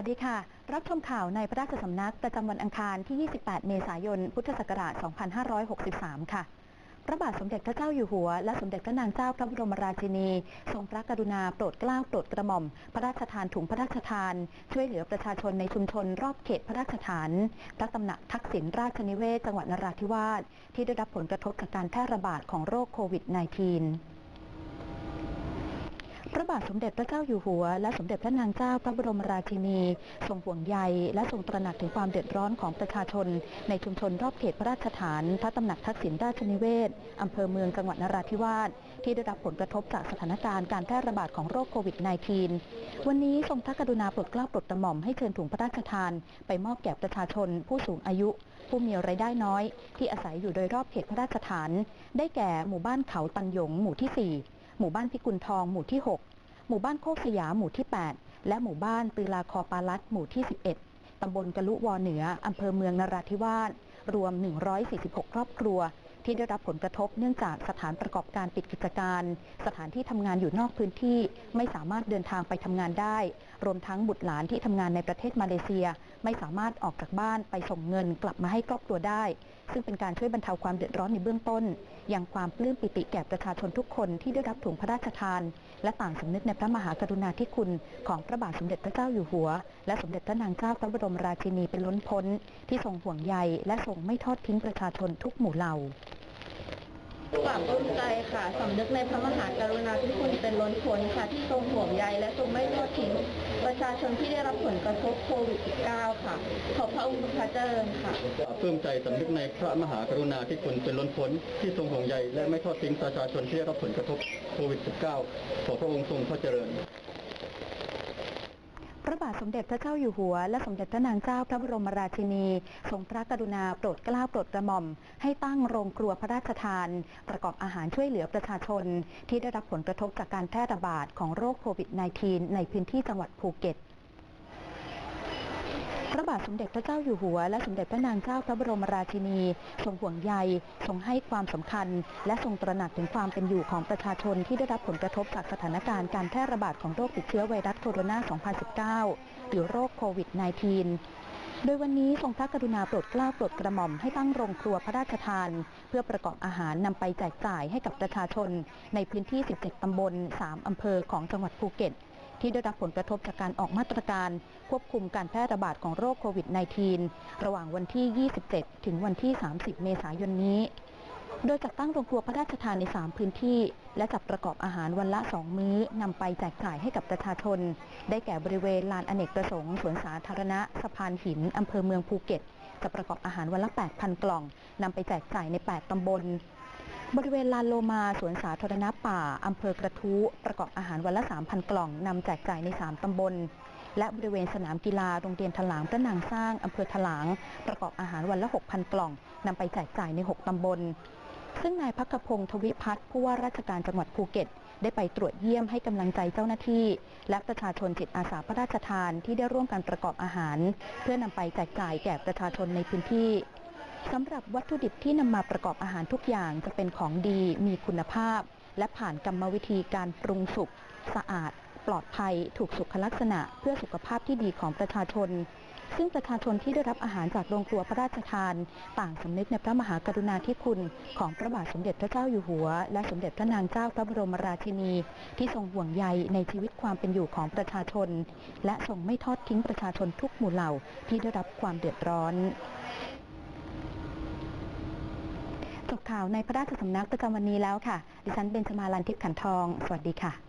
วัสดีค่ะ รับชมข่าวในพระราชสำนักประจำวันอังคารที่ 28 เมษายน พุทธศักราช 2563 ค่ะ พระบาทสมเด็จพระเจ้าอยู่หัว และสมเด็จพระนางเจ้าพระบรมราชินี ทรงพระกรุณาโปรดเกล้าโปรดกระหม่อม พระราชทานถุงพระราชทาน ช่วยเหลือประชาชนในชุมชนรอบเขตพระราชฐาน พระตำหนักทักษิณราชนิเวศจังหวัดนราธิวาสที่ได้รับผลกระทบจากการแพร่ระบาดของโรคโควิด -19 พระบาทสมเด็จพระเจ้าอยู่หัว และสมเด็จพระนางเจ้าพระบรมราชินี ทรงห่วงใยและทรงตระหนักถึงความเดือดร้อนของประชาชน ในชุมชนรอบเขตพระราชฐานพระตำหนักทักษิณราชนิเวศอำเภอเมืองจังหวัดนราธิวาสที่ได้รับผลกระทบจากสถานการณ์การแพร่ระบาดของโรคโควิด -19 วันนี้ทรงพระกรุณาโปรดเกล้าโปรดกระหม่อมให้เชิญถุงพระราชทาน ไปมอบแก่ประชาชน ผู้สูงอายุ ผู้มีรายได้น้อย ที่อาศัยอยู่โดยรอบเขตพระราชฐาน ได้แก่หมู่บ้านเขาตันหยงหมู่ที่ 4 หมู่บ้านพิกุลทองหมู่ที่ 6 หมู่บ้านโคกสยามหมู่ที่ 8 และหมู่บ้านตือลาคอปาลัดหมู่ที่ 11 ตำบลกะลุวอเหนืออำเภอเมืองนราธิวาสรวม 146 ครอบครัว ที่ได้รับผลกระทบเนื่องจากสถานประกอบการปิดกิจการ สถานที่ทำงานอยู่นอกพื้นที่ไม่สามารถเดินทางไปทำงานได้ รวมทั้งบุตรหลานที่ทำงานในประเทศมาเลเซีย ไม่สามารถออกจากบ้านไปส่งเงินกลับมาให้ครอบครัวได้ ซึ่งเป็นการช่วยบรรเทาความเดือดร้อนในเบื้องต้นยังความปลื้มปิติแก่ประชาชนทุกคนที่ได้รับถุงพระราชทาน และต่างสำนึกในพระมหากรุณาธิคุณของพระบาทสมเด็จพระเจ้าอยู่หัว และสมเด็จพระนางเจ้าพระบรมราชินีเป็นล้นพ้น ที่ทรงห่วงใยและทรงไม่ทอดทิ้งประชาชนทุกหมู่เหล่า ปราบปลื้มใจค่ะสำนึกในพระมหากรุณาธิคุณเป็นล้นพ้นค่ะที่ทรงห่วงใยและทรงไม่ทอดทิ้งประชาชนที่ได้รับผลกระทบโควิด -19 ค่ะ ขอบพระองค์ทรงพระเจริญค่ะปลื้มใจสำนึกในพระมหากรุณาธิคุณเป็นล้นพ้นที่ทรงห่วงใยและไม่ทอดทิ้งประชาชนที่ได้รับผลกระทบโควิด -19 ขอพระองค์ทรงพระเจริญ ระบาทสมเด็จพระเจ้าอยู่หัว และสมเด็จพระนางเจ้าพระบรมราชินีทรงพระกรุณาโปรดเกล้าโปรดกระหม่อม ให้ตั้งโรงครัวพระราชทาน ประกอบอาหารช่วยเหลือประชาชน ที่ได้รับผลกระทบจากการแพร่ระบาดของโรคโควิด -19 ในพื้นที่จังหวัดภูเก็ต พระบาทสมเด็จพระเจ้าอยู่หัว และสมเด็จพระนางเจ้าพระบรมราชินีทรงห่วงใยทรงให้ความสำคัญ และทรงตระหนักถึงความเป็นอยู่ของประชาชนที่ได้รับผลกระทบจากสถานการณ์การแพร่ระบาดของโรคติดเชื้อไวรัสโคโรนา 2019 หรือโรคโควิด -19 โดยวันนี้ทรงพระกรุณาโปรดเกล้าโปรดกระหม่อมให้ตั้งโรงครัวพระราชทาน เพื่อประกอบอาหารนำไปแจกจ่ายให้กับประชาชน ในพื้นที่ 17 ตำบล 3 อำเภอของจังหวัดภูเก็ต ที่ได้รับผลกระทบจากการออกมาตรการควบคุมการแพร่ระบาดของโรคโควิด -19 ระหว่างวันที่ 27 ถึงวันที่ 30 เมษายนนี้ โดยจัดตั้งโรงครัวพระราชทานใน 3 พื้นที่ และจัดประกอบอาหารวันละ 2 มื้อนำไปแจกจ่ายให้กับประชาชน ได้แก่บริเวณลานอเนกประสงค์สวนสาธารณะสะพานหินอำเภอเมืองภูเก็ตจะประกอบอาหารวันละ 8,000 กล่องนำไปแจกจ่ายใน 8 ตำบล บริเวณลานโลมาสวนสาธารณะป่าอำเภอกระทู้ประกอบอาหารวันละ 3,000 กล่องนำแจกจ่ายใน 3 ตำบล และบริเวณสนามกีฬาโรงเรียนถลางพระนางสร้างอำเภอถลาง ประกอบอาหารวันละ 6,000 กล่องนำไปแจกจ่ายใน 6 ตำบล ซึ่งนายพักพงศ์ทวิพัฒน์ผู้ว่าราชการจังหวัดภูเก็ต ได้ไปตรวจเยี่ยมให้กำลังใจเจ้าหน้าที่ และประชาชนจิตอาสาพระราชทานที่ได้ร่วมกันประกอบอาหาร เพื่อนำไปแจกจ่ายแก่ประชาชนในพื้นที่ สำหรับวัตถุดิบที่นำมาประกอบอาหารทุกอย่างจะเป็นของดีมีคุณภาพ และผ่านกรรมวิธีการปรุงสุกสะอาด ปลอดภัย ถูกสุขลักษณะเพื่อสุขภาพที่ดีของประชาชน ซึ่งประชาชนที่ได้รับอาหารจากโรงครัวพระราชทาน ต่างสำนึกในพระมหากรุณาธิคุณ ของพระบาทสมเด็จพระเจ้าอยู่หัว และสมเด็จพระนางเจ้าพระบรมราชินี ที่ทรงห่วงใยในชีวิตความเป็นอยู่ของประชาชน และทรงไม่ทอดทิ้งประชาชนทุกหมู่เหล่าที่ได้รับความเดือดร้อน จบข่าวในพระราชสำนักประจำวันนี้แล้วค่ะ ดิฉันเบญจมาลันทิพย์ขันทอง สวัสดีค่ะ